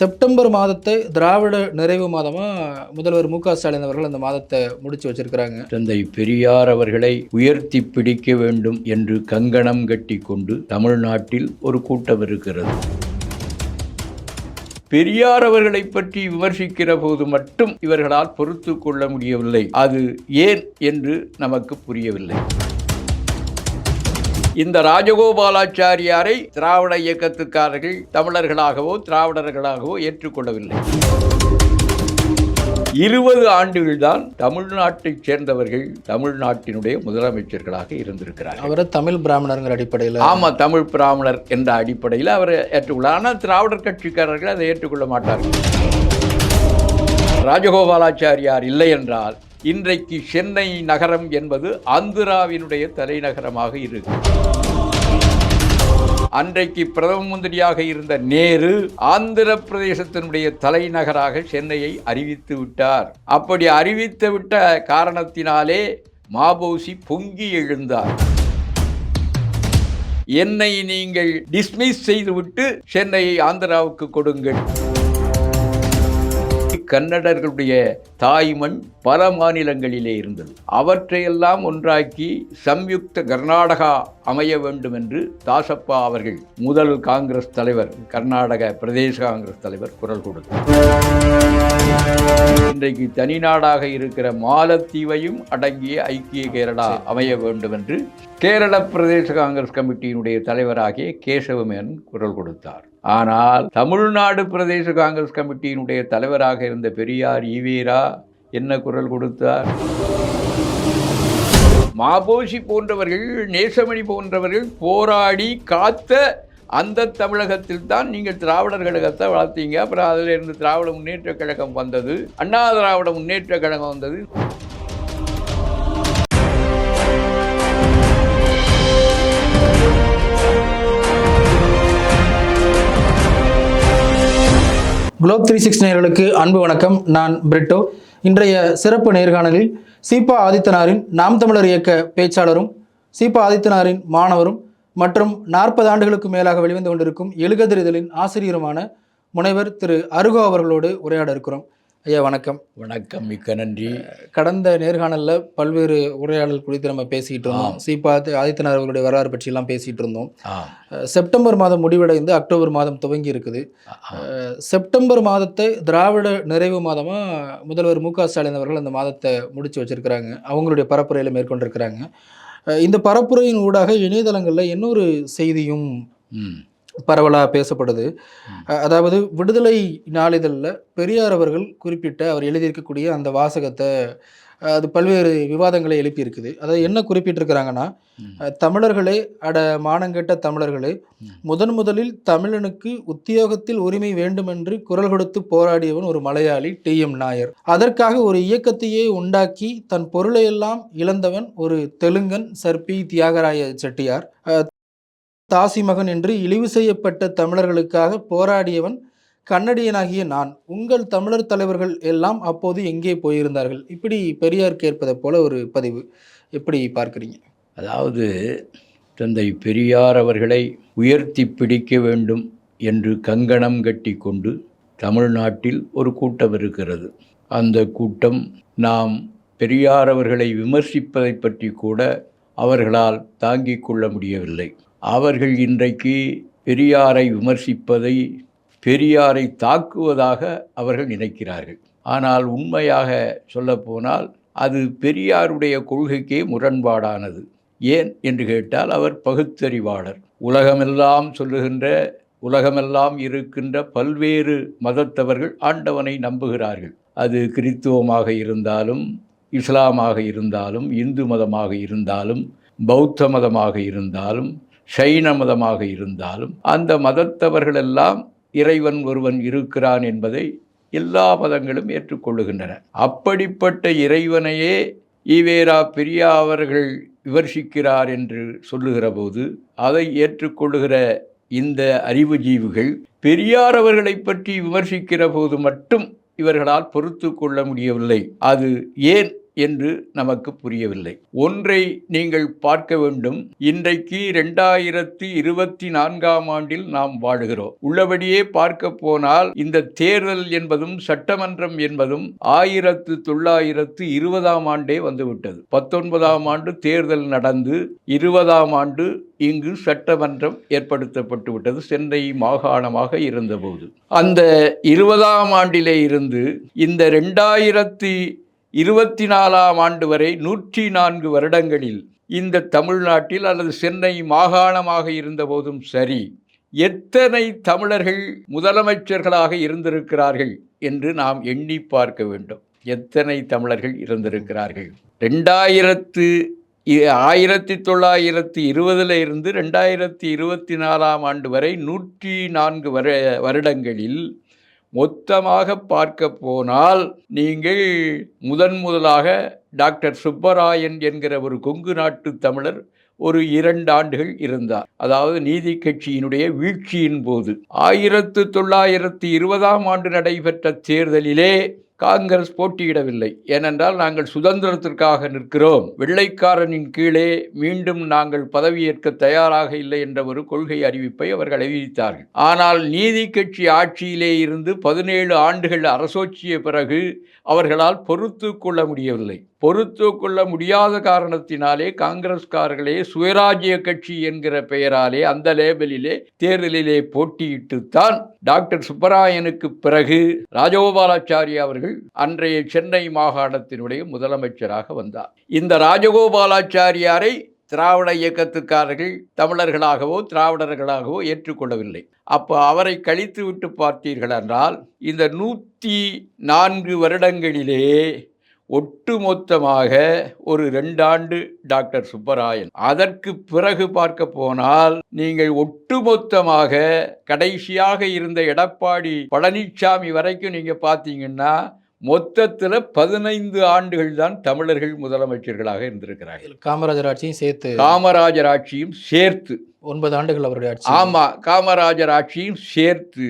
September மாதத்தை திராவிட நிறைவு மாதமாக முதல்வர் மு க ஸ்டாலின் அவர்கள் அந்த மாதத்தை முடிச்சு வச்சிருக்கிறாங்க. தந்தை பெரியார் அவர்களை உயர்த்தி பிடிக்க வேண்டும் என்று கங்கணம் கட்டி கொண்டு தமிழ்நாட்டில் ஒரு கூட்டம் இருக்கிறது. பெரியார் அவர்களை பற்றி விமர்சிக்கிற போது மட்டும் இவர்களால் பொறுத்து கொள்ள முடியவில்லை. அது ஏன் என்று நமக்கு புரியவில்லை. இந்த ராஜகோபாலாச்சாரியாரை திராவிட இயக்கத்துக்காரர்கள் தமிழர்களாகவோ திராவிடர்களாகவோ ஏற்றுக்கொள்ளவில்லை. இருபது ஆண்டுகள்தான் தமிழ்நாட்டைச் சேர்ந்தவர்கள் தமிழ்நாட்டினுடைய முதலமைச்சர்களாக இருந்திருக்கிறார்கள். அவரை தமிழ் பிராமணருங்கிற அடிப்படையில் ஆமா தமிழ் பிராமணர் என்ற அடிப்படையில் அவரை ஏற்றுக்கொள்ள ஆனால் திராவிடர் கட்சிக்காரர்கள் அதை ஏற்றுக்கொள்ள மாட்டார்கள். ராஜகோபாலாச்சாரியார் இல்லை என்றால் இன்றைக்கு சென்னை நகரம் என்பது ஆந்திராவினுடைய தலைநகரமாக இருக்கு. அன்றைக்கு பிரதம மந்திரியாக இருந்த நேரு ஆந்திர பிரதேசத்தினுடைய தலைநகராக சென்னையை அறிவித்து விட்டார். அப்படி அறிவித்து விட்ட காரணத்தினாலே மாபோசி பொங்கி எழுந்தார். என்னை நீங்கள் டிஸ்மிஸ் செய்துவிட்டு சென்னையை ஆந்திராவுக்கு கொடுங்கள். கன்னடர்களுடைய தாய்மண் பல மாநிலங்களிலே இருந்தது. அவற்றையெல்லாம் ஒன்றாக்கி சம்யுக்த கர்நாடகா அமைய வேண்டும் என்று தாசப்பா அவர்கள் முதல் காங்கிரஸ் தலைவர் கர்நாடக பிரதேச காங்கிரஸ் தலைவர் குரல் கொடுத்தார். இன்றைக்கு தனிநாடாக இருக்கிற மாலத்தீவையும் அடங்கிய ஐக்கிய கேரளா அமைய வேண்டும் என்று கேரள பிரதேச காங்கிரஸ் கமிட்டியினுடைய தலைவராகிய கேசவமேனன் குரல் கொடுத்தார். ஆனால் தமிழ்நாடு பிரதேச காங்கிரஸ் கமிட்டியினுடைய தலைவராக இருந்த பெரியார் ஈவேரா என்ன குரல் கொடுத்தார்? மாபோசி போன்றவர்கள் நேசமணி போன்றவர்கள் போராடி காத்த அந்த தமிழகத்தில் தான் நீங்கள் திராவிடர் கழகத்தை வளர்த்தீங்க. அப்புறம் அதில் இருந்து திராவிட முன்னேற்ற கழகம் வந்தது. அண்ணா திராவிட முன்னேற்ற கழகம் வந்தது. குளோப் த்ரீ சிக்ஸ் நேர்களுக்கு அன்பு வணக்கம். நான் பிரிட்டோ. இன்றைய சிறப்பு நேர்காணலில் சீபா ஆதித்தனாரின் நாம் தமிழர் இயக்க பேச்சாளரும் சீபா ஆதித்தனாரின் மாணவரும் மற்றும் நாற்பது ஆண்டுகளுக்கு மேலாக வெளிவந்து கொண்டிருக்கும் எழுகதிரிதலின் ஆசிரியருமான முனைவர் திரு அருகோ அவர்களோடு உரையாட இருக்கிறோம் ஐயா வணக்கம். வணக்கம் மிக்க நன்றி. கடந்த நேர்காணல்ல பல்வேறு உரையாடல் குறித்து நம்ம பேசிக்கிட்டு இருந்தோம். சீபா ஆதி- ஆதித்தனார் அவர்களுடைய வரலாறு பற்றியெல்லாம் பேசிகிட்டு இருந்தோம். செப்டம்பர் மாதம் முடிவடைந்து அக்டோபர் மாதம் துவங்கி இருக்குது செப்டம்பர் மாதத்தை திராவிட நிறைவு மாதமாக முதல்வர் மு க ஸ்டாலின் அவர்கள் அந்த மாதத்தை முடிச்சு வச்சிருக்கிறாங்க. அவங்களுடைய பரப்புரையில் மேற்கொண்டிருக்கிறாங்க. இந்த பரப்புரையின் ஊடாக இணையதளங்களில் இன்னொரு செய்தியும் பரவலாக பேசப்படுது. அதாவது விடுதலை நாளிதழில் பெரியார் அவர்கள் குறிப்பிட்ட அவர் எழுதியிருக்கக்கூடிய அந்த வாசகத்தை அது பல்வேறு விவாதங்களை எழுப்பியிருக்குது. அதாவது என்ன குறிப்பிட்டிருக்கிறாங்கன்னா தமிழர்களே அட மானங்கெட்ட தமிழர்களே. முதன் முதலில் தமிழனுக்கு உத்தியோகத்தில் உரிமை வேண்டும் என்று குரல் கொடுத்து போராடியவன் ஒரு மலையாளி டி. எம். நாயர். அதற்காக ஒரு இயக்கத்தையே உண்டாக்கி தன் பொருளையெல்லாம் இழந்தவன் ஒரு தெலுங்கன் சர்பி தியாகராய செட்டியார். தாசிமகன் என்று இழிவு செய்யப்பட்ட தமிழர்களுக்காக போராடியவன் கன்னடியனாகிய நான். உங்கள் தமிழர் தலைவர்கள் எல்லாம் அப்போது எங்கே போயிருந்தார்கள்? இப்படி பெரியார் கேட்பதைப் போல ஒரு பதிவு. எப்படி பார்க்குறீங்க? அதாவது தந்தை பெரியார் அவர்களை உயர்த்தி பிடிக்க வேண்டும் என்று கங்கணம் கட்டி கொண்டு தமிழ்நாட்டில் ஒரு கூட்டம் இருக்கிறது. அந்த கூட்டம் நாம் பெரியார் அவர்களை விமர்சிப்பதை பற்றி கூட அவர்களால் தாங்கிக் கொள்ள முடியவில்லை. அவர்கள் இன்றைக்கு பெரியாரை விமர்சிப்பதை பெரியாரை தாக்குவதாக அவர்கள் நினைக்கிறார்கள். ஆனால் உண்மையாக சொல்லப்போனால் அது பெரியாருடைய கொள்கைக்கே முரண்பாடானது. ஏன் என்று கேட்டால் அவர் பகுத்தறிவாளர். உலகமெல்லாம் சொல்லுகின்ற உலகமெல்லாம் இருக்கின்ற பல்வேறு மதத்தவர்கள் ஆண்டவனை நம்புகிறார்கள். அது கிறித்துவமாக இருந்தாலும் இஸ்லாமாக இருந்தாலும் இந்து மதமாக இருந்தாலும் பௌத்த மதமாக இருந்தாலும் சைன மதமாக இருந்தாலும் அந்த மதத்தவர்களெல்லாம் இறைவன் ஒருவன் இருக்கிறான் என்பதை எல்லா மதங்களும் ஏற்றுக்கொள்ளுகின்றன. அப்படிப்பட்ட இறைவனையே ஈவேரா பெரியா அவர்கள் விமர்சிக்கிறார் என்று சொல்லுகிற போது அதை ஏற்றுக்கொள்ளுகிற இந்த அறிவுஜீவிகள் பெரியார் அவர்களை பற்றி விமர்சிக்கிற போது மட்டும் இவர்களால் பொறுத்து கொள்ள முடியவில்லை. அது ஏன் என்று நமக்கு புரியவில்லை. ஒன்றை நீங்கள் பார்க்க வேண்டும். இன்றைக்கு இரண்டாயிரத்தி இருபத்தி நான்காம் ஆண்டில் நாம் வாழுகிறோம். உள்ளபடியே பார்க்க போனால் இந்த தேர்தல் என்பதும் சட்டமன்றம் என்பதும் ஆயிரத்து தொள்ளாயிரத்து இருபதாம் ஆண்டே வந்துவிட்டது. பத்தொன்பதாம் ஆண்டு தேர்தல் நடந்து இருபதாம் ஆண்டு இங்கு சட்டமன்றம் ஏற்படுத்தப்பட்டு விட்டது சென்னை மாகாணமாக இருந்தபோது. அந்த இருபதாம் ஆண்டிலே இருந்து இந்த ரெண்டாயிரத்தி இருபத்தி நாலாம் ஆண்டு வரை நூற்றி நான்கு வருடங்களில் இந்த தமிழ்நாட்டில் அல்லது சென்னை மாகாணமாக இருந்தபோதும் சரி எத்தனை தமிழர்கள் முதலமைச்சர்களாக இருந்திருக்கிறார்கள் என்று நாம் எண்ணி பார்க்க வேண்டும். எத்தனை தமிழர்கள் இருந்திருக்கிறார்கள்? ரெண்டாயிரத்து ஆயிரத்தி தொள்ளாயிரத்தி இருபதுல இருந்து ரெண்டாயிரத்தி இருபத்தி நாலாம் ஆண்டு வரை நூற்றி நான்கு வருடங்களில் மொத்தமாக பார்க்க போனால் நீங்கள் முதன் முதலாக டாக்டர் சுப்பராயன் என்கிற ஒரு கொங்கு நாட்டு தமிழர் ஒரு இரண்டு ஆண்டுகள் இருந்தார். அதாவது நீதி கட்சியினுடைய வீழ்ச்சியின் போது. ஆயிரத்து தொள்ளாயிரத்து இருபதாம் ஆண்டு நடைபெற்ற தேர்தலிலே காங்கிரஸ் போட்டியிடவில்லை. ஏனென்றால் நாங்கள் சுதந்திரத்திற்காக நிற்கிறோம். வெள்ளைக்காரனின் கீழே மீண்டும் நாங்கள் பதவியேற்க தயாராக இல்லை என்ற ஒரு கொள்கை அறிவிப்பை அவர்கள் அறிவித்தார்கள். ஆனால் நீதி கட்சி ஆட்சியிலே இருந்து பதினேழு ஆண்டுகள் அரசோச்சிய பிறகு அவர்களால் பொறுத்து கொள்ள முடியவில்லை. பொறுத்து கொள்ள முடியாத காரணத்தினாலே காங்கிரஸ்காரர்களே சுயராஜ்ய கட்சி என்கிற பெயராலே அந்த லேபலிலே தேர்தலிலே போட்டியிட்டுத்தான் டாக்டர் சுப்பராயனுக்கு பிறகு ராஜகோபாலாச்சாரி அவர்கள் அன்றைய சென்னை மாகாணத்தினுடைய முதலமைச்சராக வந்தார். இந்த ராஜகோபாலாச்சாரியாரை திராவிட இயக்கத்துக்காரர்கள் தமிழர்களாகவோ திராவிடர்களாகவோ ஏற்றுக்கொள்ளவில்லை. அப்போ அவரை கழித்து விட்டு பார்த்தீர்கள் என்றால் இந்த நூற்றி நான்கு வருடங்களிலே ஒட்டுமொத்தமாக ஒரு ரெண்டாண்டு டாக்டர் சுப்பராயன். அதற்கு பிறகு பார்க்க போனால் நீங்கள் ஒட்டுமொத்தமாக கடைசியாக இருந்த எடப்பாடி பழனிசாமி வரைக்கும் நீங்க பார்த்தீங்கன்னா மொத்தத்தில் பதினைந்து ஆண்டுகள் தான் தமிழர்கள் முதலமைச்சர்களாக இருந்திருக்கிறார்கள். காமராஜர் ஆட்சியும் சேர்த்து காமராஜர் ஆட்சியும் சேர்த்து. ஒன்பது ஆண்டுகள் அவருடைய ஆட்சி. ஆமா காமராஜர் ஆட்சியும் சேர்த்து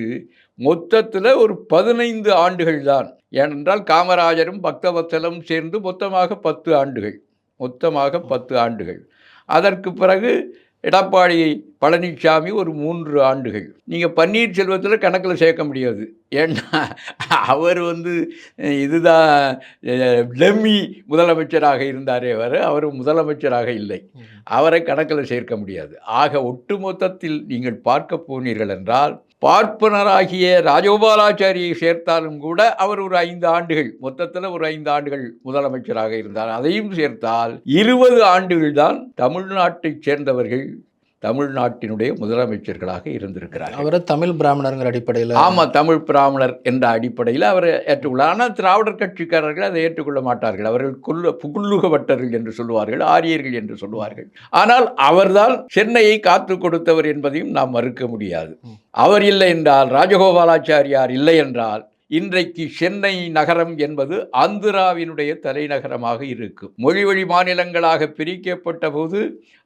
மொத்தத்தில் ஒரு பதினைந்து ஆண்டுகள் தான். ஏனென்றால் காமராஜரும் பக்தவத்தலும் சேர்ந்து மொத்தமாக பத்து ஆண்டுகள் மொத்தமாக பத்து ஆண்டுகள். அதற்கு பிறகு எடப்பாடி பழனிசாமி ஒரு மூன்று ஆண்டுகள். நீங்கள் பன்னீர்செல்வத்தில் கணக்கில் சேர்க்க முடியாது. ஏன்னா அவர் வந்து இதுதான் டெம்மி முதலமைச்சராக இருந்தாரே வர அவர் முதலமைச்சராக இல்லை. அவரை கணக்கில் சேர்க்க முடியாது. ஆக ஒட்டுமொத்தத்தில் நீங்கள் பார்க்க போனீர்கள் என்றால் பார்ப்பனராகிய ராஜகோபாலாச்சாரியை சேர்த்தாலும் கூட அவர் ஒரு ஐந்து ஆண்டுகள் மொத்தத்தில் ஒரு ஐந்து ஆண்டுகள் முதலமைச்சராக இருந்தார். அதையும் சேர்த்தால் இருபது ஆண்டுகள் தான் தமிழ்நாட்டைச் சேர்ந்தவர்கள் தமிழ்நாட்டினுடைய முதலமைச்சர்களாக இருந்திருக்கிறார்கள். அவரை தமிழ் பிராமணருங்கிற அடிப்படையில் ஆமா தமிழ் பிராமணர் என்ற அடிப்படையில் அவர் ஏற்றுக்கொள்ளார் ஆனால் திராவிடர் கட்சிக்காரர்கள் அதை ஏற்றுக்கொள்ள மாட்டார்கள். அவர்கள் கொல்ல புகுல்லுகப்பட்டர்கள் என்று சொல்லுவார்கள் ஆரியர்கள் என்று சொல்லுவார்கள். ஆனால் அவர்தான் சென்னையை காத்து கொடுத்தவர் என்பதையும் நாம் மறுக்க முடியாது. அவர் இல்லை என்றால் ராஜகோபாலாச்சாரியார் இல்லை என்றால் இன்றைக்கு சென்னை நகரம் என்பது ஆந்திராவினுடைய தலைநகரமாக இருக்கும் மொழிவழி மாநிலங்களாக பிரிக்கப்பட்ட போது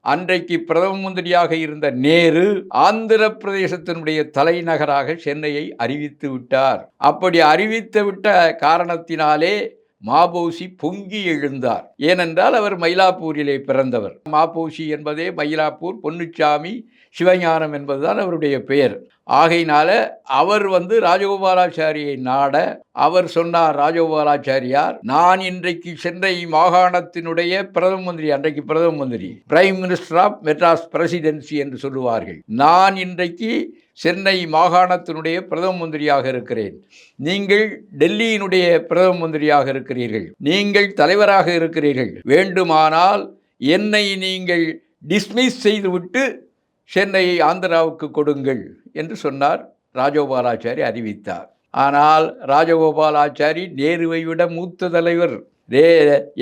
அன்றைக்கு பிரதம மந்திரியாக இருந்த நேரு ஆந்திர பிரதேசத்தினுடைய தலைநகராக சென்னையை அறிவித்து விட்டார். அப்படி அறிவித்து விட்ட காரணத்தினாலே மாபோசி பொங்கி எழுந்தார். ஏனென்றால் அவர் மயிலாப்பூரிலே பிறந்தவர். மாபோசி என்பதே மயிலாப்பூர் பொன்னுச்சாமி சிவஞானம் என்பதுதான் அவருடைய பெயர். ஆகையினால அவர் வந்து ராஜகோபாலாச்சாரியை நாட அவர் சொன்னார் ராஜகோபாலாச்சாரியார் நான் இன்றைக்கு சென்னை மாகாணத்தினுடைய பிரதம மந்திரி அன்றைக்கு பிரதம மந்திரி prime minister of Madras presidency என்று சொல்லுவார்கள். நான் இன்றைக்கு சென்னை மாகாணத்தினுடைய பிரதம மந்திரியாக இருக்கிறேன். நீங்கள் டெல்லியினுடைய பிரதம மந்திரியாக இருக்கிறீர்கள். நீங்கள் தலைவராக இருக்கிறீர்கள். வேண்டுமானால் என்னை நீங்கள் டிஸ்மிஸ் செய்துவிட்டு சென்னையை ஆந்திராவுக்கு கொடுங்கள் என்று சொன்னார் ராஜகோபாலாச்சாரி அறிவித்தார். ஆனால் ராஜகோபாலாச்சாரி நேருவை விட மூத்த தலைவர். ரே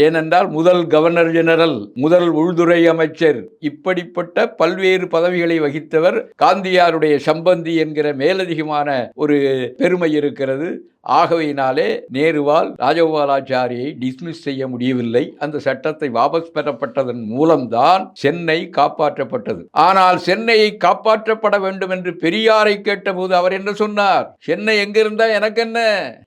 ஏனென்றால் முதல் கவர்னர் ஜெனரல் முதல் உள்துறை அமைச்சர் இப்படிப்பட்ட பல்வேறு பதவிகளை வகித்தவர் காந்தியாருடைய சம்பந்தி என்கிற மேலதிகமான ஒரு பெருமை இருக்கிறது. ஆகவையினாலே நேருவால் ராஜகோபாலாச்சாரியை டிஸ்மிஸ் செய்ய முடியவில்லை. அந்த சட்டத்தை வாபஸ் பெறப்பட்டதன் மூலம்தான் சென்னை காப்பாற்றப்பட்டது. ஆனால் சென்னையை காப்பாற்றப்பட வேண்டும் என்று பெரியாரை கேட்டபோது அவர் என்ன சொன்னார்? சென்னை எங்கிருந்தா எனக்கு என்ன?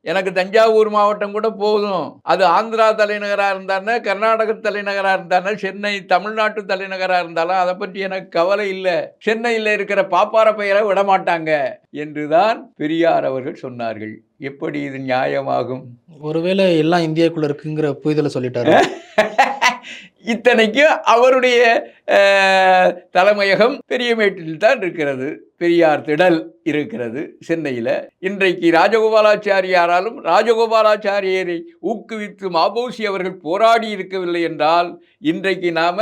எனக்கு தஞ்சாவூர் மாவட்டம் கூட போதும். அது ஆந்திரா தலைநகரா இருந்தானே கர்நாடக தலைநகரா இருந்தானே சென்னை தமிழ்நாட்டு தலைநகரா இருந்தாலும் அதை பற்றி எனக்கு கவலை இல்லை. சென்னையில் இருக்கிற பாப்பார பெயரை விட மாட்டாங்க என்றுதான் பெரியார் அவர்கள் சொன்னார்கள். எப்படி இது நியாயமாகும்? ஒருவேளை எல்லாம் இந்தியாக்குள்ள இருக்குங்கிற புரிதலை சொல்லிட்டாரு? இத்தனைக்கும் அவருடைய அஹ், தலைமையகம் பெரியமேட்டில் தான் இருக்கிறது. பெரியார் திடல் இருக்கிறது சென்னையில். இன்றைக்கு ராஜகோபாலாச்சாரியாராலும் ராஜகோபாலாச்சாரியரை ஊக்குவித்து மாபோசி அவர்கள் போராடி இருக்கவில்லை என்றால் இன்றைக்கு நாம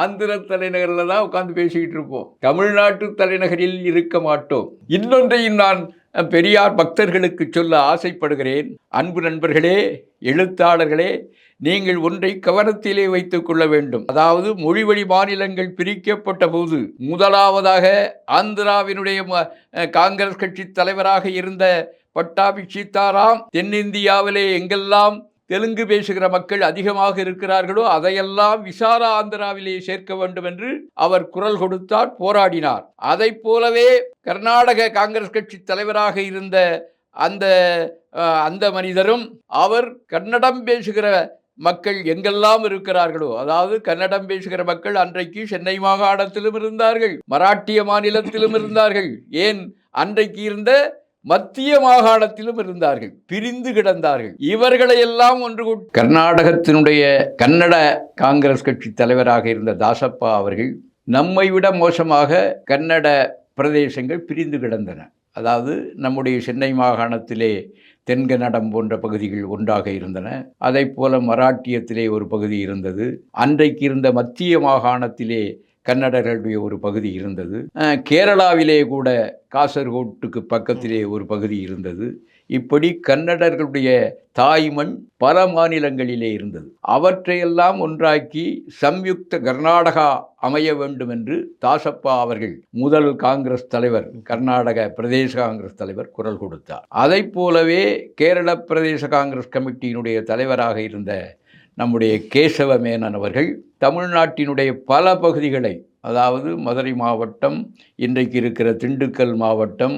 ஆந்திர தலைநகரில் தான் உட்கார்ந்து பேசிக்கிட்டு இருப்போம். தமிழ்நாட்டு தலைநகரில் இருக்க மாட்டோம். இன்னொன்றையும் நான் பெரியார் பக்தர்களுக்கு சொல்ல ஆசைப்படுகிறேன். அன்பு நண்பர்களே எழுத்தாளர்களே நீங்கள் ஒன்றை கவனத்திலே வைத்துக் கொள்ள வேண்டும். அதாவது மொழிவழி மாநிலங்கள் பிரிக்கப்பட்ட போது முதலாவதாக ஆந்திராவினுடைய ம- காங்கிரஸ் கட்சி தலைவராக இருந்த பட்டாபி சீதாராம் தென்னிந்தியாவிலே எங்கெல்லாம் தெலுங்கு பேசுகிற மக்கள் அதிகமாக இருக்கிறார்களோ அதையெல்லாம் விசாரா ஆந்திராவிலே சேர்க்க வேண்டும் என்று அவர் குரல் கொடுத்தார் போராடினார். அதைப் போலவே கர்நாடக காங்கிரஸ் கட்சி தலைவராக இருந்த அந்த அந்த மனிதரும் அவர் கன்னடம் பேசுகிற மக்கள் எங்கெல்லாம் இருக்கிறார்களோ அதாவது கன்னடம் பேசுகிற மக்கள் அன்றைக்கு சென்னை மாகாணத்திலும் இருந்தார்கள் மராட்டிய மாநிலத்திலும் இருந்தார்கள். ஏன்? அன்றைக்கு இருந்த மத்திய மாகாணத்திலும் இருந்தார்கள். பிரிந்து கிடந்தார்கள். இவர்களை எல்லாம் ஒன்று கர்நாடகத்தினுடைய கன்னட காங்கிரஸ் கட்சி தலைவராக இருந்த தாசப்பா அவர்கள் நம்மை விட மோசமாக கன்னட பிரதேசங்கள் பிரிந்து கிடந்தன. அதாவது நம்முடைய சென்னை மாகாணத்திலே தென்கன்னடம் போன்ற பகுதிகள் ஒன்றாக இருந்தன. அதை போல மராட்டியத்திலே ஒரு பகுதி இருந்தது. அன்றைக்கு இருந்த மத்திய மாகாணத்திலே கன்னடர்களுடைய ஒரு பகுதி இருந்தது. கேரளாவிலே கூட காசர்கோட்டுக்கு பக்கத்திலே ஒரு பகுதி இருந்தது. இப்படி கன்னடர்களுடைய தாய்மண் பல மாநிலங்களிலே இருந்தது. அவற்றையெல்லாம் ஒன்றாக்கி சம்யுக்த கர்நாடகா அமைய வேண்டும் என்று தாசப்பா அவர்கள் முதல் காங்கிரஸ் தலைவர் கர்நாடக பிரதேச காங்கிரஸ் தலைவர் குரல் கொடுத்தார். அதைப் போலவே கேரள பிரதேச காங்கிரஸ் கமிட்டியினுடைய தலைவராக இருந்த நம்முடைய கேசவ மேனன் அவர்கள் தமிழ்நாட்டினுடைய பல பகுதிகளை அதாவது மதுரை மாவட்டம் இன்றைக்கு இருக்கிற திண்டுக்கல் மாவட்டம்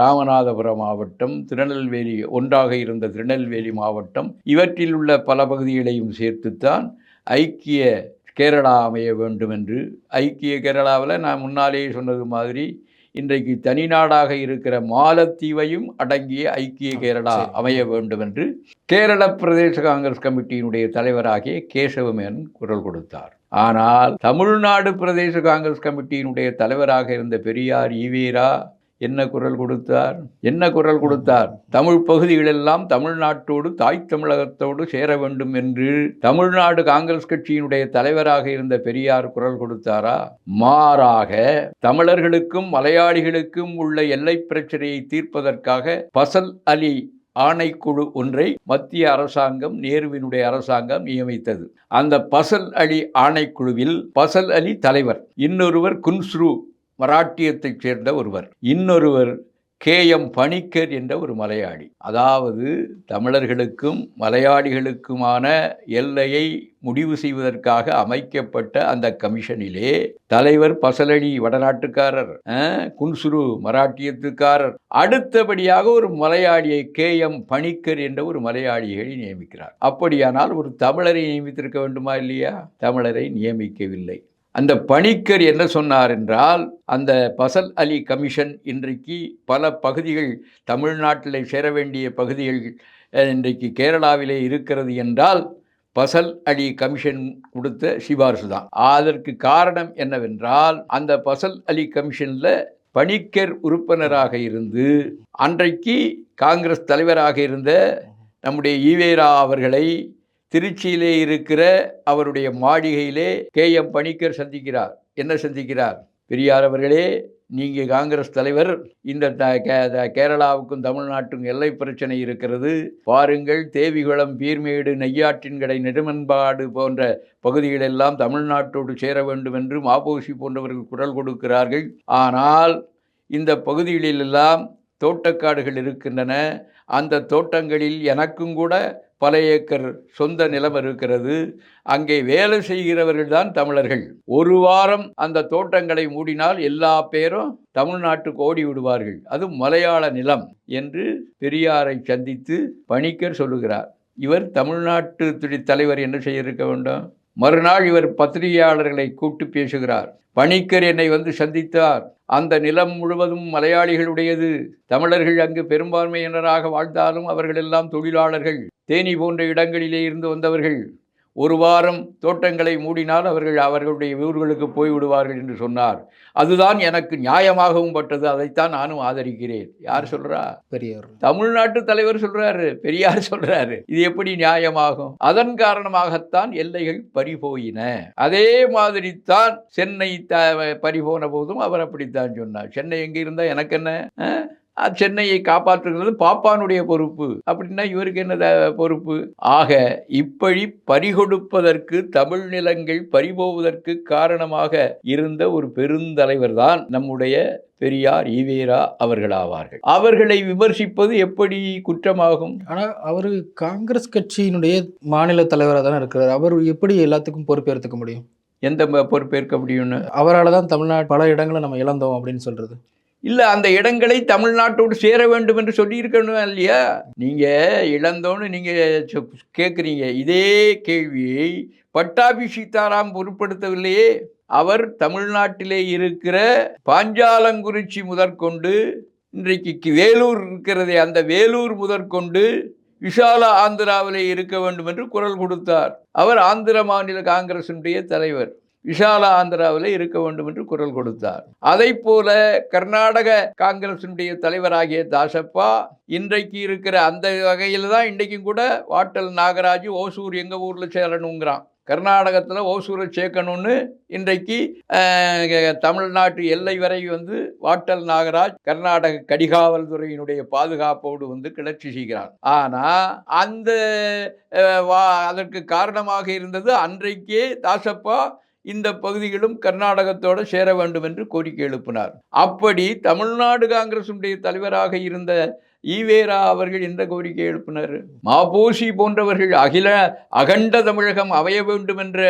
ராமநாதபுரம் மாவட்டம் திருநெல்வேலி ஒன்றாக இருந்த திருநெல்வேலி மாவட்டம் இவற்றில் உள்ள பல பகுதிகளையும் சேர்த்துத்தான் ஐக்கிய கேரளா அமைய வேண்டும் என்று. ஐக்கிய கேரளாவில் நான் முன்னாலேயே சொன்னது மாதிரி இன்றைக்கு தனிநாடாக இருக்கிற மாலத்தீவையும் அடங்கிய ஐக்கிய கேரளா. அமைய வேண்டும் என்று கேரள பிரதேச காங்கிரஸ் கமிட்டியினுடைய தலைவராகிய கேசவமேனன் குரல் கொடுத்தார் ஆனால் தமிழ்நாடு பிரதேச காங்கிரஸ் கமிட்டியினுடைய தலைவராக இருந்த பெரியார் ஈவேரா என்ன குரல் கொடுத்தார்? என்ன குரல் கொடுத்தார்? தமிழ் பகுதிகளெல்லாம் தமிழ்நாட்டோடு தாய் தமிழகத்தோடு சேர வேண்டும் என்று தமிழ்நாடு காங்கிரஸ் கட்சியினுடைய தலைவராக இருந்த பெரியார் குரல் கொடுத்தாரா? மாறாக தமிழர்களுக்கும் மலையாளிகளுக்கும் உள்ள எல்லை பிரச்சனையை தீர்ப்பதற்காக பசல் அலி ஆணைக்குழு ஒன்றை மத்திய அரசாங்கம் நேருவினுடைய அரசாங்கம் நியமித்தது. அந்த பசல் அலி ஆணைக்குழுவில் பசல் அலி தலைவர் இன்னொருவர் குன்ஸ்ரு மராட்டியத்தைச் சேர்ந்த ஒருவர். இன்னொருவர் கே எம் பணிக்கர் என்ற ஒரு மலையாளி. அதாவது தமிழர்களுக்கும் மலையாளிகளுக்குமான எல்லையை முடிவு செய்வதற்காக அமைக்கப்பட்ட அந்த கமிஷனிலே தலைவர் பசலடி வடநாட்டுக்காரர் குன்சுரு மராட்டியத்துக்காரர் அடுத்தபடியாக ஒரு மலையாளியை கே எம் பணிக்கர் என்ற ஒரு மலையாளிகளை நியமிக்கிறார். அப்படியானால் ஒரு தமிழரை நியமித்திருக்க வேண்டுமா இல்லையா? தமிழரை நியமிக்கவில்லை. அந்த பணிக்கர் என்ன சொன்னார் என்றால் அந்த பசல் அலி கமிஷன் இன்றைக்கு பல பகுதிகள் தமிழ்நாட்டில் சேர வேண்டிய பகுதிகள் இன்றைக்கு கேரளாவிலே இருக்கிறது என்றால் பசல் அலி கமிஷன் கொடுத்த சிபாரிசு தான். அதற்கு காரணம் என்னவென்றால் அந்த பசல் அலி கமிஷனில் பணிக்கர் உறுப்பினராக இருந்து அன்றைக்கு காங்கிரஸ் தலைவராக இருந்த நம்முடைய ஈவேரா அவர்களை திருச்சியிலே இருக்கிற அவருடைய மாளிகையிலே கே. எம். பணிக்கர் சந்திக்கிறார். என்ன சந்திக்கிறார்? பெரியார் அவர்களே நீங்கள் காங்கிரஸ் தலைவர் இந்த த கே- த- கேரளாவுக்கும் தமிழ்நாட்டுக்கும் எல்லை பிரச்சனை இருக்கிறது. பாருங்கள் தேவிகுளம் பீர்மேடு நெய்யாற்றின்கடை நெடுமன்பாடு போன்ற பகுதிகளெல்லாம் தமிழ்நாட்டோடு சேர வேண்டும் என்று மாபோசி போன்றவர்கள் குரல் கொடுக்கிறார்கள். ஆனால் இந்த பகுதிகளிலெல்லாம் தோட்டக்காடுகள் இருக்கின்றன. அந்த தோட்டங்களில் எனக்கும் கூட பல ஏக்கர் சொந்த நிலம் இருக்கிறது. அங்கே வேலை செய்கிறவர்கள் தான் தமிழர்கள். ஒரு வாரம் அந்த தோட்டங்களை மூடினால் எல்லா பேரும் தமிழ்நாட்டுக்கு ஓடி விடுவார்கள். அது மலையாள நிலம் என்று பெரியாரை சந்தித்து பணிக்கர் சொல்லுகிறார். இவர் தமிழ்நாட்டு துறை தலைவர் என்ன செய்ய இருக்க வேண்டும்? மறுநாள் இவர் பத்திரிகையாளர்களை கூட்டு பேசுகிறார். பணிக்கர் என்னை வந்து சந்தித்தார். அந்த நிலம் முழுவதும் மலையாளிகளுடையது. தமிழர்கள் அங்கு பெரும்பான்மையினராக வாழ்ந்தாலும் அவர்கள் எல்லாம் தொழிலாளர்கள். தேனி போன்ற இடங்களிலே இருந்து வந்தவர்கள். ஒரு வாரம் தோட்டங்களை மூடினால் அவர்கள் அவர்களுடைய ஊர்களுக்கு போய் விடுவார்கள் என்று சொன்னார். அதுதான் எனக்கு நியாயமாகவும் பட்டது. அதைத்தான் நானும் ஆதரிக்கிறேன். யார் சொல்றா? பெரியவர் தமிழ்நாட்டு தலைவர் சொல்றாரு. பெரியார் சொல்றாரு. இது எப்படி நியாயமாகும்? அதன் காரணமாகத்தான் எல்லைகள் பறிபோயின. அதே மாதிரி தான் சென்னை த பறிபோன போதும் அவர் அப்படித்தான் சொன்னார். சென்னை எங்க இருந்தா எனக்கு என்ன? சென்னையை காப்பாற்றுகிறது பாப்பானுடைய பொறுப்பு. அப்படின்னா இவருக்கு என்ன பொறுப்பு? ஆக இப்படி பறிகொடுப்பதற்கு தமிழ் நிலங்கள் பறிபோவதற்கு காரணமாக இருந்த ஒரு பெருந்தலைவர் தான் நம்முடைய பெரியார் ஈவேரா அவர்களாவார்கள் அவர்களை விமர்சிப்பது எப்படி குற்றமாகும்? ஆனா அவரு காங்கிரஸ் கட்சியினுடைய மாநில தலைவராக தானே இருக்கிறார். அவர் எப்படி எல்லாத்துக்கும் பொறுப்பேற்றுக்க முடியும்? எந்த பொறுப்பேற்க முடியும்னு? அவரால் தான் தமிழ்நாடு பல இடங்களை நம்ம இழந்தோம் அப்படின்னு சொல்றது. இல்லை அந்த இடங்களை தமிழ்நாட்டோடு சேர வேண்டும் என்று சொல்லியிருக்கணும் இல்லையா? நீங்கள் இழந்தோன்னு நீங்கள் கேட்குறீங்க இதே கேள்வியை பட்டாபி சீதாராம் பொருட்படுத்தவில்லையே? அவர் தமிழ்நாட்டிலே இருக்கிற பாஞ்சாலங்குறிச்சி முதற்கொண்டு இன்றைக்கு கி- வேலூர் இருக்கிறதே அந்த வேலூர் முதற்கொண்டு விஷால ஆந்திராவிலே இருக்க வேண்டும் என்று குரல் கொடுத்தார். அவர் ஆந்திர மாநில காங்கிரசினுடைய தலைவர். விஷாலா ஆந்திராவில் இருக்க வேண்டும் என்று குரல் கொடுத்தார். அதை போல கர்நாடக காங்கிரசினுடைய தலைவராகிய தாசப்பா இன்றைக்கு இருக்கிற அந்த வகையில் தான் இன்றைக்கும் கூட வாட்டல் நாகராஜ் ஓசூர் எங்கள் ஊரில் சேரணுங்கிறான். கர்நாடகத்தில் ஓசூரை சேர்க்கணும்னு இன்றைக்கு தமிழ்நாட்டு எல்லை வரை வந்து வாட்டல் நாகராஜ் கர்நாடக கடிகாவல் துறையினுடைய பாதுகாப்போடு வந்து கிளர்ச்சி செய்கிறார் ஆனால் அந்த வா- அதற்கு காரணமாக இருந்தது அன்றைக்கே தாசப்பா இந்த பகுதிகளும் கர்நாடகத்தோடு சேர வேண்டும் என்று கோரிக்கை எழுப்பினார். அப்படி தமிழ்நாடு காங்கிரசுடைய தலைவராக இருந்த ஈவேரா அவர்கள் எந்த கோரிக்கை எழுப்பினார்? மாபோசி போன்றவர்கள் அகில அகண்ட தமிழகம் அமைய வேண்டும் என்ற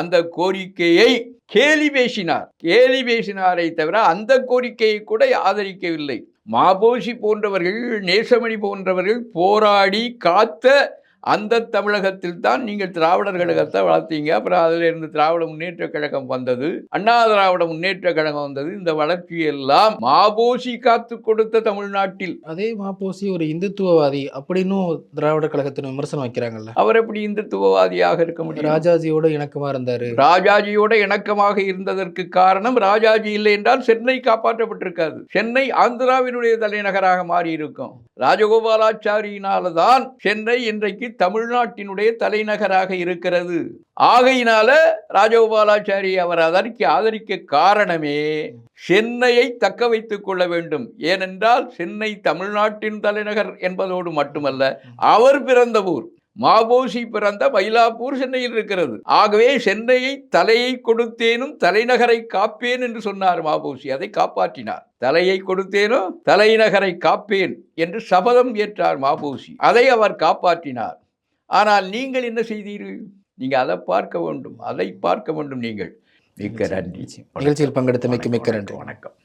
அந்த கோரிக்கையை கேலி பேசினார். கேலி பேசினாரை தவிர அந்த கோரிக்கையை கூட ஆதரிக்கவில்லை. மாபோசி போன்றவர்கள் நேசமணி போன்றவர்கள் போராடி காத்த அந்த தமிழகத்தில் தான் நீங்கள் திராவிடர் கழகத்தை வளர்த்தீங்க. அப்புறம் அதிலிருந்து திராவிட முன்னேற்ற கழகம் வந்தது. அண்ணா திராவிட முன்னேற்ற கழகம் வந்தது. இந்த வளர்ச்சி எல்லாம் மாபோசி காத்து கொடுத்த தமிழ்நாட்டில். அதே மாப்போசி ஒரு இந்துத்துவவாதி அப்படின்னும் திராவிடர் கழகத்தின் விமர்சனம் வைக்கிறாங்கல்ல. அவர் எப்படி இந்துத்துவவாதியாக இருக்க முடியும்? ராஜாஜியோட இணக்கமா இருந்தாரு. ராஜாஜியோட இணக்கமாக இருந்ததற்கு காரணம் ராஜாஜி இல்லை என்றால் சென்னை காப்பாற்றப்பட்டிருக்காது. சென்னை ஆந்திராவினுடைய தலைநகராக மாறி இருக்கும் ராஜகோபாலாச்சாரியினால தான் சென்னை இன்றைக்கு தமிழ்நாட்டினுடைய தலைநகராக இருக்கிறது. ஆகையினால ராஜகோபாலாச்சாரி அவர் அதற்கு ஆதரிக்க காரணமே சென்னையை தக்க வைத்துக் கொள்ள வேண்டும். ஏனென்றால் சென்னை தமிழ்நாட்டின் தலைநகர் என்பதோடு மட்டுமல்ல அவர் பிறந்த ஊர் மாபோசி பிறந்த மயிலாப்பூர் சென்னையில் இருக்கிறது. ஆகவே சென்னையை தலையை கொடுத்தேனும் தலைநகரை காப்பேன் என்று சொன்னார் மாபோசி அதை காப்பாற்றினார். தலையை கொடுத்தேனும் தலைநகரை காப்பேன் என்று சபதம் ஏற்றார் மாபோசி அதை அவர் காப்பாற்றினார். ஆனால் நீங்கள் என்ன செய்தீர்கள்? நீங்கள் அதை பார்க்க வேண்டும். அதை பார்க்க வேண்டும் நீங்கள். மிக்க நன்றி. நிகழ்ச்சியில் பங்கெடுத்தமைக்கு மிக்க நன்றி. வணக்கம்.